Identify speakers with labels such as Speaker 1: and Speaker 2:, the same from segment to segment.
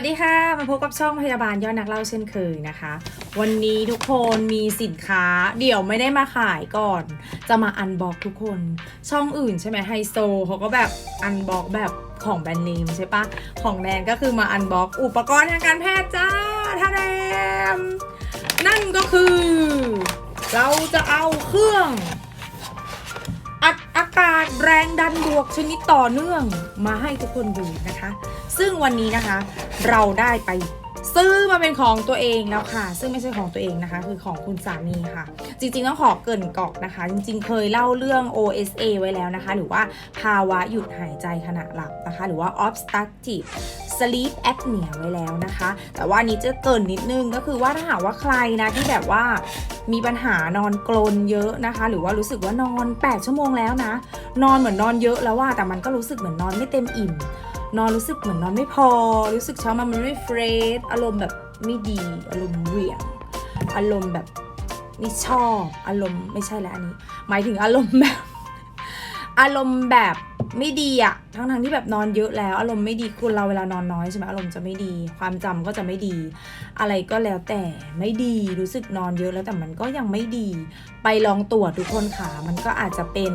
Speaker 1: วัสดีค่ะ มาพบกับช่องพยาบาลยอดนักเล่าเช่นเคยนะคะ วันนี้ทุกคนมีสินค้า เดี๋ยวไม่ได้มาขายก่อน จะมาอันบอกทุกคน ช่องอื่นใช่ไหมไฮโซเขาก็แบบอันบอกแบบของแบรนด์เนมใช่ปะของแดนก็คือมาอันบอกอุปกรณ์ทางการแพทย์จ้าท่าแดมนั่นก็คือ เราจะเอาเครื่อง อัดอากาศแรงดันบวกชนิดต่อเนื่องมาให้ทุกคนดูนะคะ ซึ่งวันนี้นะคะ เราได้ไปซื้อมาเป็นของตัวเองแล้วค่ะ ซึ่งไม่ใช่ของตัวเองนะคะ คือของคุณสามีค่ะ จริงๆต้องขอเกินกอกนะคะ จริง ๆ เคยเล่าเรื่อง OSA ไว้แล้วนะคะ หรือว่าภาวะหยุดหายใจขณะหลับนะคะ หรือว่า obstructive sleep apnea ไว้แล้วนะคะ แต่ว่านี้จะเกินนิดนึงก็คือว่าถ้าหากว่าใครนะที่แบบว่ามีปัญหานอนกลนเยอะนะคะ หรือว่ารู้สึกว่านอน 8 ชั่วโมงแล้วนะ นอนเหมือนนอนเยอะแล้วว่าแต่มันก็รู้สึกเหมือนนอนไม่เต็มอิ่ม นอนรู้สึกเหมือนนอนไม่พอ รู้สึกเช้ามามันไม่เฟรชอารมณ์แบบไม่ดีอารมณ์เหวี่ยง อารมณ์แบบไม่ชอบอารมณ์ไม่ใช่แล้วอันนี้ หมายถึงอารมณ์แบบ อารมณ์แบบไม่ดีอะทั้งทงที่แบบนอนเยอะแล้ว อารมณ์ไม่ดีคนเราเวลานอนน้อยใช่ไหมอารมณ์จะไม่ดี ความจำก็จะไม่ดี อะไรก็แล้วแต่ไม่ดีรู้สึกนอนเยอะแล้วแต่มันก็ยังไม่ดี ไปลองตรวจทุกคนค่ะมันก็อาจจะเป็น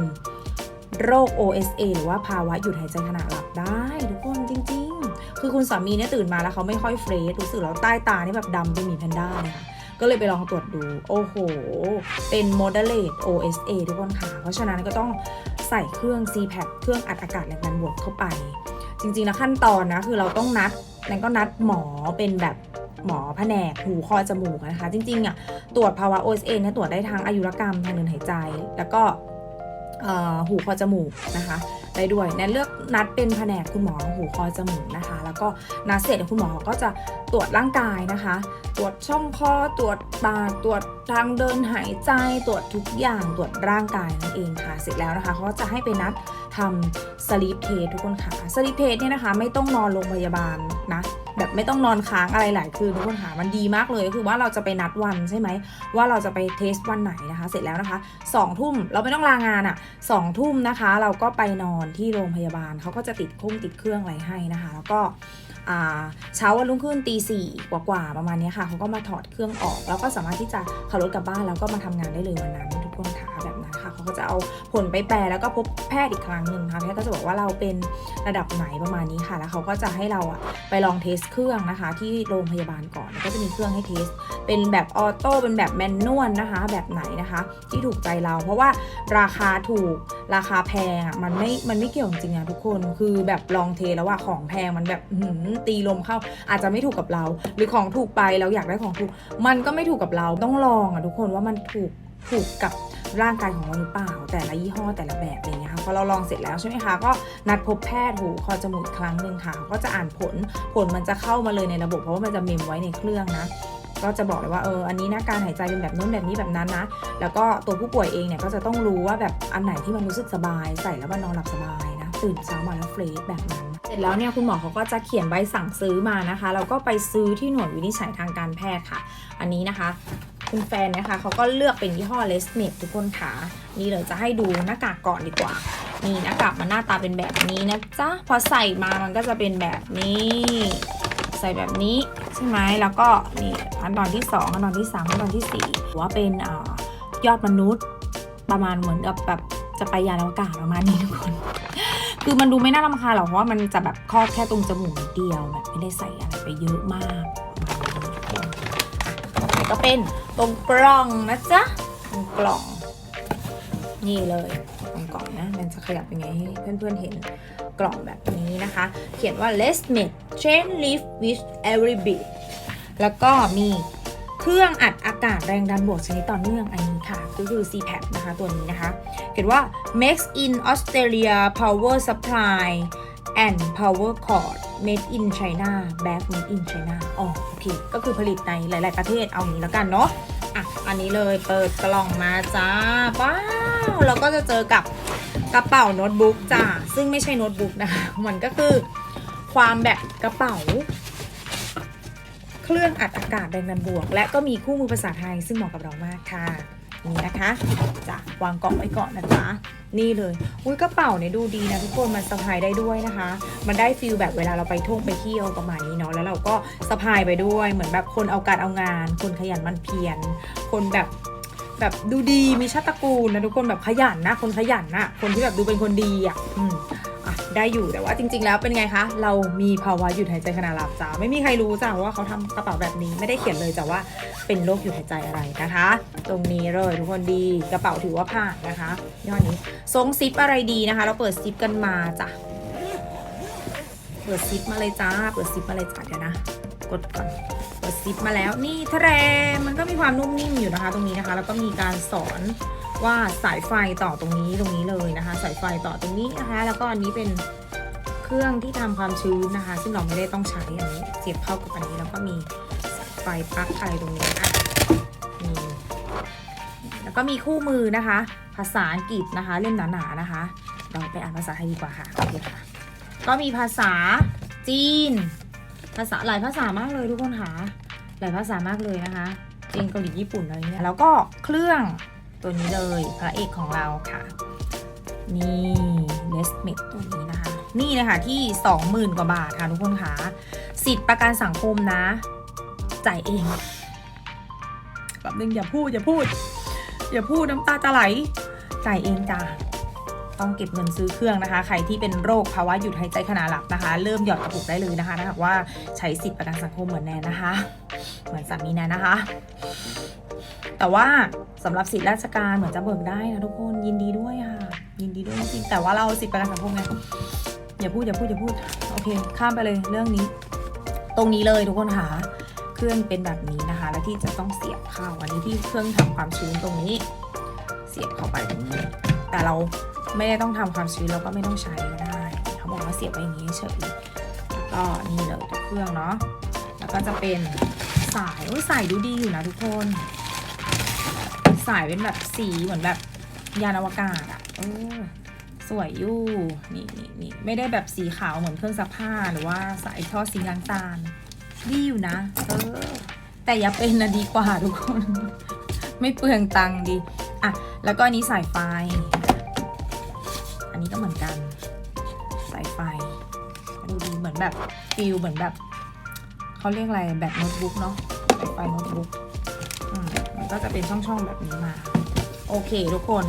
Speaker 1: โรค OSA หรือว่าภาวะหยุดหายใจขณะหลับได้ทุกคนจริง ๆ คือคุณสามีเนี่ยตื่นมาแล้วเขาไม่ค่อยเฟรชรู้สึกแล้วใต้ตานี่แบบดำเป็นหมีแพนด้าเลยค่ะก็เลยไปลองตรวจดู โอ้โห เป็น moderate OSA ทุกคนค่ะ เพราะฉะนั้นก็ต้องใส่เครื่อง CPAP เครื่องอัดอากาศแรงดันบวกเข้าไป จริงๆแล้วขั้นตอนนะ คือเราต้องนัดแล้วก็นัดหมอเป็นแบบหมอแผนกหูคอจมูกนะคะ จริงๆอะตรวจภาวะ OSA เนี่ยตรวจได้ทางอายุรกรรมทางเดินหายใจ แล้วก็ หูคอจมูกนะคะได้ด้วยแนนเลือกนัดเป็นแผนกคุณหมอหูคอจมูกนะคะ แล้วก็นัดเสร็จคุณหมอก็จะตรวจร่างกายนะคะ ตรวจช่องคอตรวจปากตรวจทางเดินหายใจตรวจทุกอย่างตรวจร่างกายนั่นเองค่ะ เสร็จแล้วนะคะเขาก็จะให้ไปนัดทำสลีปเทสทุกคนค่ะสลีปเทสเนี่ยนะคะ ไม่ต้องนอนโรงพยาบาลนะ แบบไม่ต้องนอนค้างอะไรหลายคืนทุกคนค่ะมันดีมากเลยก็คือว่าเราจะไปนัดวันใช่ไหมว่าเราจะไปเทสวันไหนนะคะ เสร็จแล้วนะคะสองทุ่มเราไม่ต้องลางานอะ่ะสองทุ่มนะคะ เราก็ไปนอนที่โรงพยาบาลเขาก็จะติดคุ้งติดเครื่องอะไรให้นะคะ แล้วก็เช้าวันรุ่งขึ้นตีสี่กว่าๆประมาณนี้ค่ะเขาก็มาถอดเครื่องออก แล้วก็สามารถที่จะขับรถกลับบ้านแล้วก็มาทำงานได้เลยวันนั้นทุกคนค่ะ เขาก็จะเอาผลไปแปลแล้วก็พบแพทย์อีกครั้งหนึ่งค่ะแพทย์ก็จะบอกว่าเราเป็นระดับไหนประมาณนี้ค่ะ แล้วเขาก็จะให้เราอะไปลองเทสเครื่องนะคะ ที่โรงพยาบาลก่อนก็จะมีเครื่องให้เทส เป็นแบบออโต้เป็นแบบแมนนวลนะคะ แบบไหนนะคะ ที่ถูกใจเรา เพราะว่าราคาถูกราคาแพงอะมันไม่มันไม่เกี่ยวจริงๆนะทุกคนคือแบบลองเทแล้วว่าของแพงมันแบบตีลมเข้า อาจจะไม่ถูกกับเรา หรือของถูกไปเราอยากได้ของถูก มันก็ไม่ถูกกับเราต้องลองอะทุกคนว่ามันถูก ถูกกับร่างกายของเราหรือเปล่า แต่ละยี่ห้อแต่ละแบบอะไรเงี้ยค่ะพอเราลองเสร็จแล้วใช่ไหมคะก็นัดพบแพทย์หูคอจมูกอีกครั้งหนึ่งค่ะ ก็จะอ่านผลผลมันจะเข้ามาเลยในระบบ เพราะว่ามันจะเมมไว้ในเครื่องนะก็จะบอกเลยว่าเอออันนี้นะการหายใจเป็นแบบนู้นแบบนี้แบบนั้นนะ แล้วก็ตัวผู้ป่วยเองเนี่ยก็จะต้องรู้ว่าแบบอันไหนที่มันรู้สึกสบายใส่แล้วมันนอนหลับสบายนะตื่นเช้ามาแล้วเฟรชแบบนั้นเสร็จแล้วเนี่ยคุณหมอเขาก็จะเขียนใบสั่งซื้อมานะคะแล้วก็ไปซื้อที่หน่วยวินิจฉัยทางการแพทย์ค่ะ อันนี้นะคะ คุณแฟนนะคะเขาก็เลือกเป็นยี่ห้อเลสเมดทุกคนค่ะนี่เลยจะให้ดูหน้ากากก่อนดีกว่า นี่หน้ากากมันหน้าตาเป็นแบบนี้นะจ๊ะพอใส่มามันก็จะเป็นแบบนี้ ใส่แบบนี้ใช่ไหมแล้วก็นี่ขั้นตอนที่2ขั้นตอนที่3ขั้นตอนที่4ถือว่าเป็นอยอดมนุษย์ประมาณเหมือนกับแบบจะไปยานอวกาศประมาณนี้ทุกคน คือมันดูไม่น่ารำคาญหรอกเพราะว่ามันจะแบบครอบแค่ตรงจมูกนิดเดียวแบบไม่ได้ใส่อะไรไปเยอะมาก ก็เป็นตรงกล่องนะจ๊ะตรงกล่อง นี่เลยตรงกล่องนะมันจะขยับยังไงให้เพื่อนๆเห็นกล่องแบบนี้นะคะ เขียนว่า let's make chain lift with every beat แล้วก็มีเครื่องอัดอากาศแรงดันบวกชนิดต่อเนื่องอันนี้ค่ะ ก็คือ CPAP นะคะตัวนี้นะคะ เขียนว่า makes in Australia power supply and power cord made in China back made in China อ๋อโอเค ก็คือผลิตในหลาย ๆ ประเทศเอางี้แล้วกันเนาะอะ อันนี้เลยเปิดกล่องมาจ้าว้าวเราก็จะเจอกับกระเป๋าโน้ตบุ๊กจ้าซึ่งไม่ใช่โน้ตบุ๊กนะคะมันก็คือความแบบกระเป๋า เครื่องอัดอากาศแรงดันบวก และก็มีคู่มือภาษาไทยซึ่งเหมาะกับเรามากค่ะ นี้นะคะจ้ะวางกล่องไว้ก่อนนะจ๊ะนี่เลยอุ้ยกระเป๋าเนี่ยดูดีนะทุกคนมันสะพายได้ด้วยนะคะ มันได้ฟิลแบบเวลาเราไปท่องไปเที่ยวประมาณนี้เนาะแล้วเราก็สะพายไปด้วยเหมือนแบบคนเอาการเอางาน คนขยันมันเพียรคนแบบแบบดูดีมีชาติตระกูลนะทุกคนแบบขยันนะ คนขยันนะคนที่แบบดูเป็นคนดีอะอืม อะได้อยู่แต่ว่าจริง ๆ แล้วเป็นไงคะ เรามีภาวะหยุดหายใจขณะหลับจ้าไม่มีใครรู้จ้าว่าเขาทำกระเป๋าแบบนี้ไม่ได้เขียนเลยจ้าว่าเป็นโรคหยุดหายใจอะไรนะคะ ตรงนี้เลยทุกคนดีกระเป๋าถือว่าผ่านนะคะยอดนี้ทรงซิปอะไรดีนะคะ เราเปิดซิปกันมาจ้ะเปิดซิปมาเลยจ้า เปิดซิปมาเลยจ้าเดี๋ยวนะ กดก่อน เปิดซิปมาแล้วนี่ทะเลมันก็มีความนุ่มนิ่มอยู่นะคะ ตรงนี้นะคะ แล้วก็มีการสอน ว่าสายไฟต่อตรงนี้ตรงนี้เลยนะคะ สายไฟต่อตรงนี้นะคะ แล้วก็อันนี้เป็นเครื่องที่ทำความชื้นนะคะ ซึ่งเราไม่ได้ต้องใช้อันนี้เสียบเข้ากับอันนี้แล้วก็มีสายไฟปลั๊กอะไรตรงนี้อะนี่แล้วก็มีคู่มือนะคะ ภาษาอังกฤษนะคะ เล่มหนาๆนะคะ เราไปอ่านภาษาไทยดีกว่าค่ะโอเคค่ะก็มีภาษาจีน ภาษาหลายภาษามากเลยทุกคนค่ะหลายภาษามากเลยนะคะจีนเกาหลีญี่ปุ่นอะไรเงี้ยแล้วก็เครื่อง ตัวนี้เลยพระเอกของเราค่ะ นี่เนสเมดตัวนี้นะคะ นี่เลยค่ะที่ 20,000 กว่าบาทค่ะทุกคนค่ะสิทธิ์ประกันสังคมนะ จ่ายเองแบบนึงอย่าพูดอย่าพูด อย่าพูดน้ำตาจะไหลจ่ายเองจ้าต้องเก็บเงินซื้อเครื่องนะคะ ใครที่เป็นโรคภาวะหยุดหายใจขณะหลับนะคะ เริ่มหยอดกระปุกได้เลยนะคะถ้าหากว่าใช้สิทธิประกันสังคมเหมือนแนนนะคะ เหมือนสามีแนนนะคะ แต่ว่าสำหรับสิทธิราชการเหมือนจะเบิกได้นะทุกคนยินดีด้วยค่ะ ยินดีด้วยจริงแต่ว่าเราสิทธิประกันสังคมไงอย่าพูดอย่าพูดอย่าพูดโอเค ข้ามไปเลยเรื่องนี้ ตรงนี้เลยทุกคนค่ะเครื่องเป็นแบบนี้นะคะ แล้วที่จะต้องเสียบเข้าอันนี้ที่เครื่องทำความชื้นตรงนี้ เสียบเข้าไปตรงนี้ แต่เราไม่ได้ต้องทำความชื้นเราก็ไม่ต้องใช้ก็ได้เขาบอกว่าเสียบไว้อย่างนี้เฉยแล้วก็นี่เลยตัวเครื่องเนาะแล้วก็จะเป็นสายโอ้ยสายดูดีอยู่นะทุกคน สายเป็นแบบสีเหมือนแบบยานอวกาศอะเออสวยอยู่นี่นี่นี่ไม่ได้แบบสีขาวเหมือนเครื่องซักผ้าหรือว่าสายทอดสีน้ำตาลดีอยู่นะ เออ แต่อย่าเป็นนะดีกว่าทุกคน ไม่เปลืองตังค์ดีอะแล้วก็อันนี้สายไฟ อันนี้ก็เหมือนกัน สายไฟดูดีเหมือนแบบฟิลเหมือนแบบเขาเรียกอะไรแบบโน้ตบุ๊กเนาะสายไฟโน้ตบุ๊กอืมมัน ก็จะเป็นช่องๆแบบนี้มา โอเคทุกคน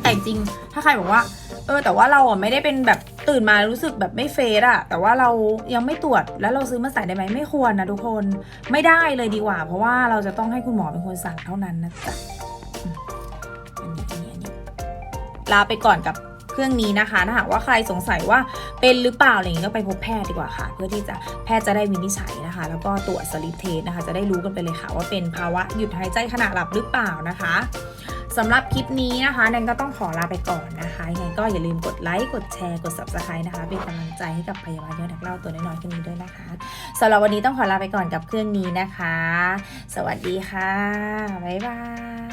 Speaker 1: แต่จริงถ้าใครบอกว่า เออ แต่ว่าเราอะไม่ได้เป็นแบบตื่นมารู้สึกแบบไม่เฟซอะแต่ว่าเรายังไม่ตรวจแล้วเราซื้อมาใส่ได้ไหมไม่ควรนะทุกคนไม่ได้เลยดีกว่า เพราะว่าเราจะต้องให้คุณหมอเป็นคนสั่งเท่านั้นนะจ๊ะอันนี้อันนี้อันนี้ลาไปก่อนกับ รื่องนี้นะคะ ถ้าหากว่าใครสงสัยว่าเป็นหรือเปล่าอะไรอย่างนี้ก็ไปพบแพทย์ดีกว่าค่ะ เพื่อที่จะแพทย์จะได้วินิจฉัยนะคะ แล้วก็ตรวจสลิปเทสนะคะ จะได้รู้กันไปเลยค่ะว่าเป็นภาวะหยุดหายใจขณะหลับหรือเปล่านะคะสำหรับคลิปนี้นะคะแนนก็ต้องขอลาไปก่อนนะคะยังไงก็อย่าลืมกดไลค์กดแชร์กด subscribe นะคะ เป็นกำลังใจให้กับพยาบาลยอดนักเล่าตัวน้อยๆคนนี้ด้วยนะคะสำหรับวันนี้ต้องขอลาไปก่อนกับเครื่องนี้นะคะ สวัสดีค่ะ บ๊ายบาย